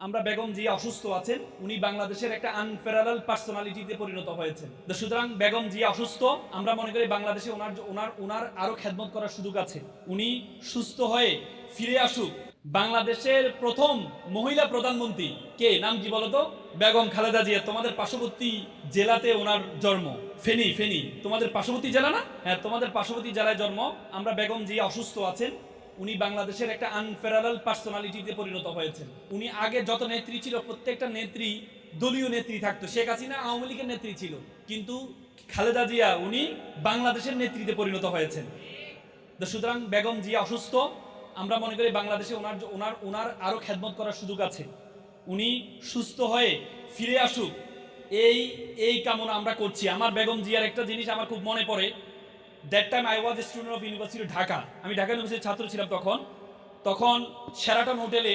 আমরা বেগম জিয়া অসুস্থ আছেন, উনি বাংলাদেশের একটা আনফেরারাল পার্সোনালিটিতে পরিণত হয়েছেন। সুতরাং বেগম জিয়া অসুস্থ, আমরা মনে করি বাংলাদেশে ওনার ওনার ওনার আরও খেদমত করার সুযোগ আছে। উনি সুস্থ হয়ে ফিরে আসুক। বাংলাদেশের প্রথম মহিলা প্রধানমন্ত্রী কে? নাম কি বলতো? বেগম খালেদা জিয়া। তোমাদের পার্শ্ববর্তী জেলাতে ওনার জন্ম। ফেনী ফেনী। তোমাদের পার্শ্ববর্তী জেলা না? হ্যাঁ তোমাদের পার্শ্ববর্তী জেলায় জন্ম। আমরা বেগম জিয়া অসুস্থ আছেন। উনি বাংলাদেশের একটা আনফেরারাল পার্সোনালিটিতে পরিণত হয়েছেন। উনি আগে যত নেত্রী ছিল, প্রত্যেকটা নেত্রী দলীয় নেত্রী থাকতো। শেখ হাসিনা আওয়ামী লীগের নেত্রী ছিল। কিন্তু খালেদা জিয়া, উনি বাংলাদেশের নেত্রীতে পরিণত হয়েছেন। সুতরাং বেগম জিয়া অসুস্থ। আমরা মনে করি বাংলাদেশে ওনার ওনার ওনার আরও খেদমত করার সুযোগ আছে। উনি সুস্থ হয়ে ফিরে আসুক। এই এই কামনা আমরা করছি। আমার বেগম জিয়ার একটা জিনিস আমার খুব মনে পড়ে। That time I was student of university Dhaka আমি ঢাকা ইউনিভার্সিটির ছাত্র ছিলাম তখন। তখন সেরাটন হোটেলে